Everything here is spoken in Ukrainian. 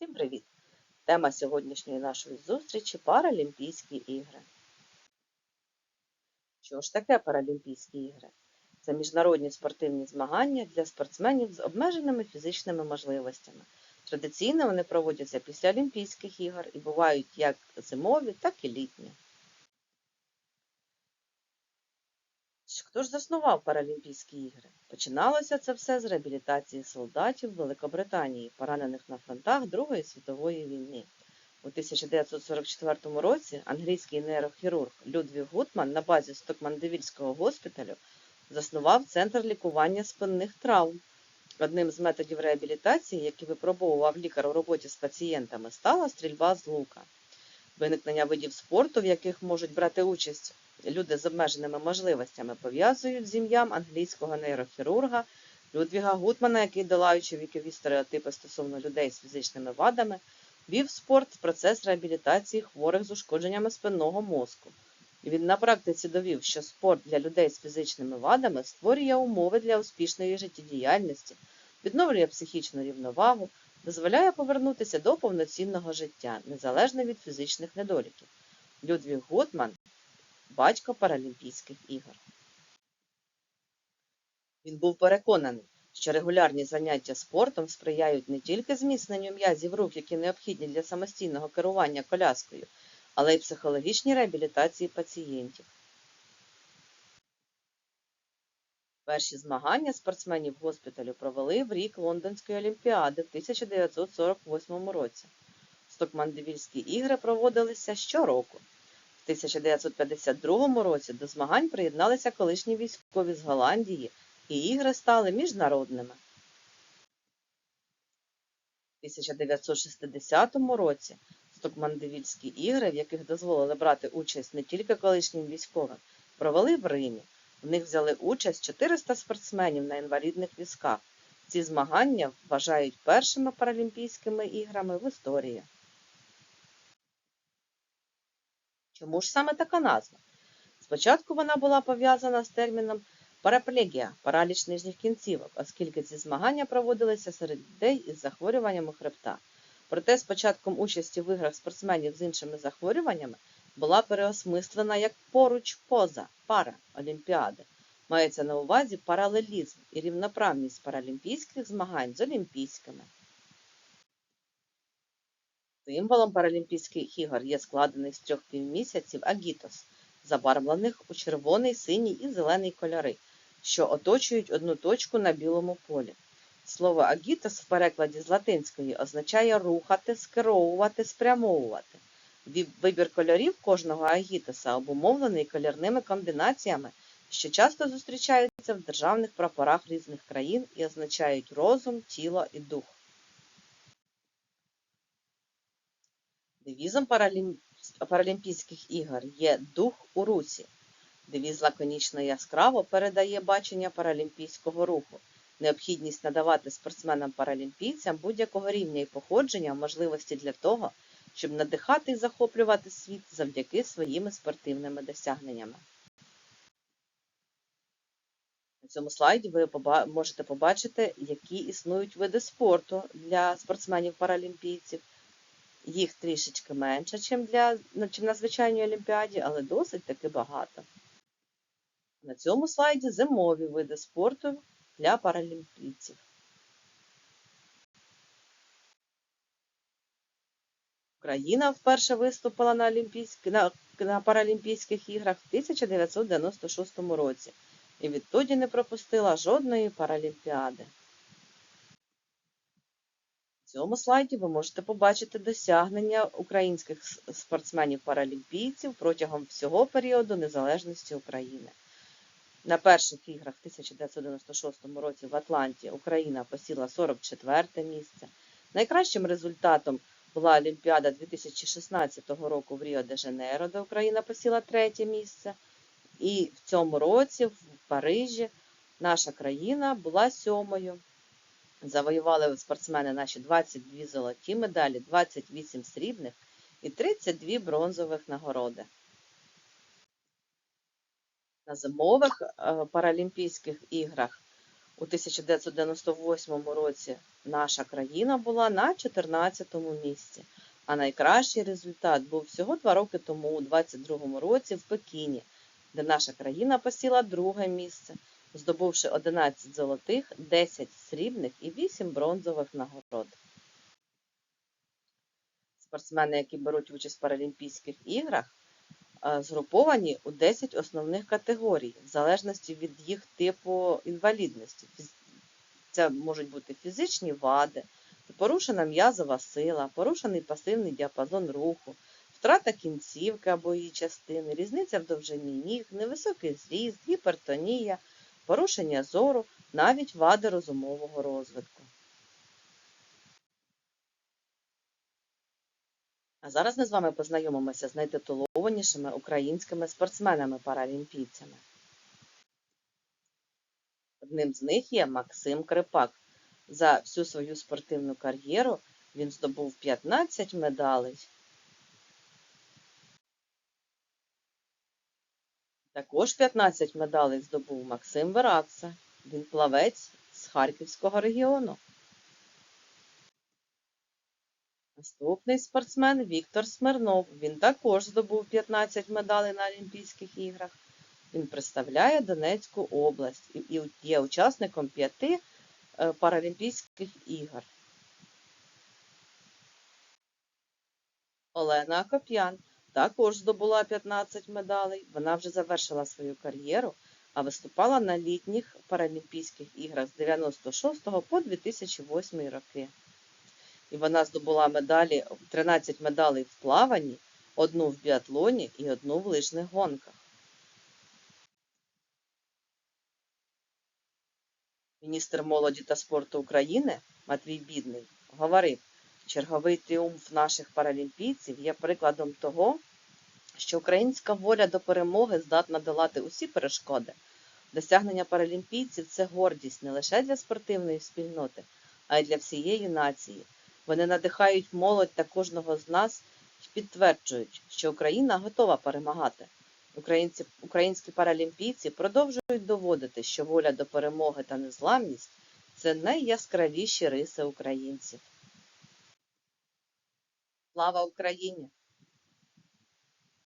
Всім привіт! Тема сьогоднішньої нашої зустрічі Паралімпійські ігри. Що ж таке Паралімпійські ігри? Це міжнародні спортивні змагання для спортсменів з обмеженими фізичними можливостями. Традиційно вони проводяться після Олімпійських ігор і бувають як зимові, так і літні. Хто ж заснував Паралімпійські ігри? Починалося це все з реабілітації солдатів Великобританії, поранених на фронтах Другої світової війни. У 1944 році англійський нейрохірург Людвіг Гутман на базі Стокмандевільського госпіталю заснував центр лікування спинних травм. Одним з методів реабілітації, які випробовував лікар у роботі з пацієнтами, стала стрільба з лука. Виникнення видів спорту, в яких можуть брати участь люди з обмеженими можливостями, пов'язують з ім'ям англійського нейрохірурга Людвіга Гутмана, який, долаючи вікові стереотипи стосовно людей з фізичними вадами, вів спорт в процес реабілітації хворих з ушкодженнями спинного мозку. Він на практиці довів, що спорт для людей з фізичними вадами створює умови для успішної життєдіяльності, відновлює психічну рівновагу, дозволяє повернутися до повноцінного життя, незалежно від фізичних недоліків. Людвіг Гутман батько Паралімпійських ігор. Він був переконаний, що регулярні заняття спортом сприяють не тільки зміцненню м'язів рук, які необхідні для самостійного керування коляскою, але й психологічній реабілітації пацієнтів. Перші змагання спортсменів госпіталю провели в рік Лондонської олімпіади в 1948 році. Стокмандевільські ігри проводилися щороку. В 1952 році до змагань приєдналися колишні військові з Голландії, і ігри стали міжнародними. У 1960 році Стокмандевільські ігри, в яких дозволили брати участь не тільки колишнім військовим, провели в Римі. В них взяли участь 400 спортсменів на інвалідних візках. Ці змагання вважають першими паралімпійськими іграми в історії. Чому ж саме така назва? Спочатку вона була пов'язана з терміном параплегія параліч нижніх кінцівок, оскільки ці змагання проводилися серед людей із захворюваннями хребта. Проте з початком участі в іграх спортсменів з іншими захворюваннями була переосмислена як поруч поза пара Олімпіади. Мається на увазі паралелізм і рівноправність паралімпійських змагань з олімпійськими. Символом Паралімпійських ігор є складений з трьох півмісяців агітос, забарвлених у червоний, синій і зелений кольори, що оточують одну точку на білому полі. Слово агітос в перекладі з латинської означає рухати, скеровувати, спрямовувати. Вибір кольорів кожного агітоса обумовлений кольорними комбінаціями, що часто зустрічаються в державних прапорах різних країн і означають розум, тіло і дух. Девізом Паралімпійських ігор є дух у русі. Девіз лаконічно яскраво передає бачення паралімпійського руху, необхідність надавати спортсменам-паралімпійцям будь-якого рівня і походження можливості для того, щоб надихати і захоплювати світ завдяки своїми спортивними досягненнями. На цьому слайді ви можете побачити, які існують види спорту для спортсменів-паралімпійців. Їх трішечки менше, чим, для, ну, чим на звичайній олімпіаді, але досить таки багато. На цьому слайді зимові види спорту для паралімпійців. Україна вперше виступила на, на... на Паралімпійських іграх в 1996 році і відтоді не пропустила жодної паралімпіади. Цьому слайді ви можете побачити досягнення українських спортсменів-паралімпійців протягом всього періоду незалежності України. На перших іграх в 1996 році в Атланті Україна посіла 44 місце. Найкращим результатом була Олімпіада 2016 року в Ріо-де-Жанейро, де Україна посіла третє місце. І в цьому році в Парижі наша країна була сьомою. Завоювали спортсмени наші 22 золоті медалі, 28 срібних і 32 бронзових нагороди. На зимових е, Паралімпійських іграх У 1998 році наша країна була на 14 місці, а найкращий результат був всього два роки тому, у 22 році в Пекіні, де наша країна посіла друге місце, здобувши 11 золотих, 10 срібних і 8 бронзових нагород. Спортсмени, які беруть участь в Паралімпійських іграх, е, згруповані у 10 основних категорій, в залежності від їх типу інвалідності. Це можуть бути фізичні вади, порушена м'язова сила, порушений пасивний діапазон руху, втрата кінцівки або її частини, різниця в довжині ніг, невисокий зріст, гіпертонія, порушення зору, навіть вади розумового розвитку. А зараз ми з вами познайомимося з найтитулованішими українськими спортсменами-паралімпійцями. Одним з них є Максим Крипак. За всю свою спортивну кар'єру він здобув 15 медалей. Також 15 медалей здобув Максим Веракса. Він плавець з Харківського регіону. Наступний спортсмен Віктор Смирнов. Він також здобув 15 медалей на Олімпійських іграх. Він представляє Донецьку область і є учасником п'яти е, Паралімпійських ігор. Олена Акоп'ян також здобула 15 медалей. Вона вже завершила свою кар'єру, а виступала на літніх Паралімпійських іграх з 96 по 2008 роки. І вона здобула медалі 13 медалей в плаванні, одну в біатлоні і одну в лижних гонках. Міністр молоді та спорту України Матвій Бідний говорив, черговий тріумф наших паралімпійців є прикладом того, що українська воля до перемоги здатна долати усі перешкоди. Досягнення паралімпійців це гордість не лише для спортивної спільноти, а й для всієї нації. Вони надихають молодь та кожного з нас і підтверджують, що Україна готова перемагати. Українці, українські паралімпійці продовжують доводити, що воля до перемоги та незламність це найяскравіші риси українців. Слава Україні!